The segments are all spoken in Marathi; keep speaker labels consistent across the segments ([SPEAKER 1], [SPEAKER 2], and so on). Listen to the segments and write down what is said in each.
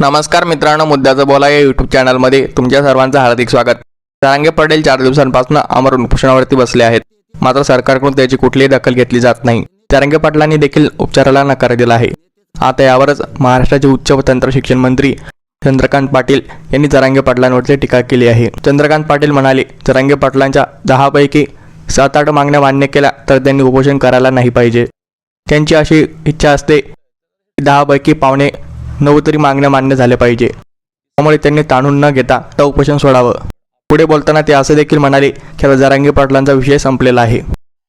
[SPEAKER 1] नमस्कार मित्रांनो मुद्द्याचं बोला या यूट्यूब चॅनलमध्ये तुमच्या सर्वांचं हार्दिक स्वागत. जरांगे पटेल चार दिवसांपासून अमर उपोषणावरती बसले आहेत. मात्र सरकारकडून त्याची कुठलीही दखल घेतली जात नाही. जरांगे पाटलांनी देखील उपचाराला नकार दिला आहे. आता यावरच महाराष्ट्राचे उच्च व तंत्र शिक्षण मंत्री चंद्रकांत पाटील यांनी जरांगे पाटलांवरती टीका केली आहे. चंद्रकांत पाटील म्हणाले जरांगे पाटलांच्या दहापैकी सात आठ मागण्या मान्य केल्या तर त्यांनी उपोषण करायला नाही पाहिजे. त्यांची अशी इच्छा असते की दहापैकी पावणे नऊ तरी मागण्या मान्य झाल्या पाहिजे. त्यामुळे त्यांनी ताणून न घेता तर उपोषण सोडावं. पुढे बोलताना ते असं देखील म्हणाले की जरांगे पाटलांचा विषय संपलेला आहे.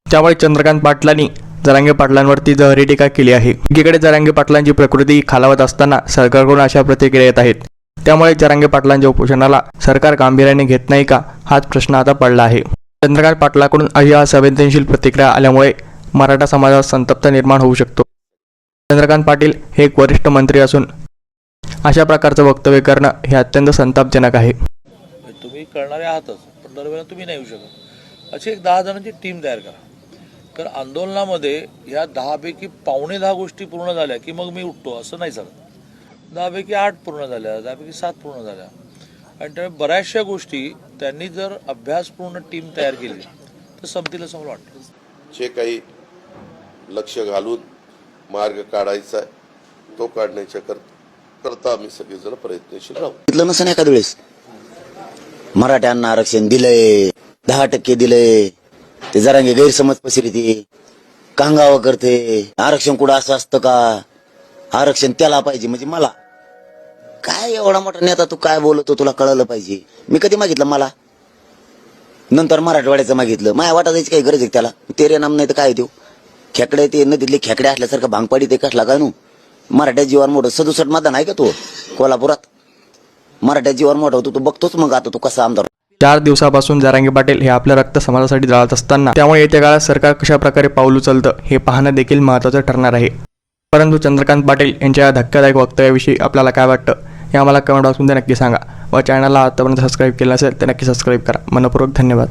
[SPEAKER 1] त्यामुळे चंद्रकांत पाटलांनी जरांगे पाटलांवरती जहरी टीका केली आहे. एकीकडे जरांगे पाटलांची प्रकृती खालावत असताना सरकारकडून अशा प्रतिक्रिया येत आहेत. त्यामुळे जरांगे पाटलांच्या उपोषणाला सरकार गांभीर्याने घेत नाही का हाच प्रश्न आता पडला आहे. चंद्रकांत पाटलाकडून अशी असंवेदनशील प्रतिक्रिया आल्यामुळे मराठा समाजात संतप्त निर्माण होऊ शकतो. चंद्रकांत पाटील हे एक वरिष्ठ मंत्री असून अशा प्रकारचं वक्तव्य करणं हे अत्यंत संतापजनक आहे.
[SPEAKER 2] तुम्ही करणारे आहातच पण दरवेळेला तुम्ही नाही येऊ शकत. अशी एक दहा जणांची टीम तयार करा. तर आंदोलनामध्ये ह्या दहापैकी पावणे दहा गोष्टी पूर्ण झाल्या की मग मी उठतो असं नाही चालत. दहापैकी आठ पूर्ण झाल्या दहापैकी सात पूर्ण झाल्या. आणि त्यामुळे बऱ्याचशा गोष्टी त्यांनी जर अभ्यासपूर्ण टीम तयार केली तर संपतील असं मला वाटतं.
[SPEAKER 3] जे काही लक्ष घालून मार्ग काढायचा आहे. तो काढण्याच्या करता आम्ही सगळेजण प्रयत्नशील राहू.
[SPEAKER 4] घेतलं नसेल एखाद्या वेळेस? मराठ्यांना आरक्षण दिलंय दहा टक्के दिलंय. ते जरांगे गैरसमज पसरते कांगावं करते. आरक्षण कुठं असं असतं का? आरक्षण त्याला पाहिजे म्हणजे मला. काय एवढा मोठा नेता तू काय बोलतो तुला कळलं पाहिजे? मी कधी मागितलं मला? नंतर मराठवाड्याचं मागितलं. माया वाटा जायची काही गरज आहे त्याला? तेरे नाम नाही तर काय देऊ? खेकडे ते नदीतले खेकडे असल्यासारखं भांगपाडी ते कसला का नू? मराठ्या जीवन मोठं सदुसट मतदान आहे का तू? कोल्हापुरात. मराठ्या जीवन मोठं होतो तू बघतोच मग आता तू कसा आमदार
[SPEAKER 1] चार दिवसापासून जरांगे पाटील हे आपलं रक्त समाजासाठी जाळत असताना त्यामुळे येत्या काळात सरकार कशा प्रकारे पाऊल उचलतं हे पाहणं देखील महत्त्वाचं ठरणार आहे. परंतु चंद्रकांत पाटील यांच्या या धक्कादायक वक्तव्याविषयी आपल्याला काय वाटतं हे आम्हाला कमेंट बॉक्समध्ये नक्की सांगा. व चॅनलला आतापर्यंत सबस्क्राईब केलं असेल तर नक्की सबस्क्राईब करा. मनपूर्वक धन्यवाद.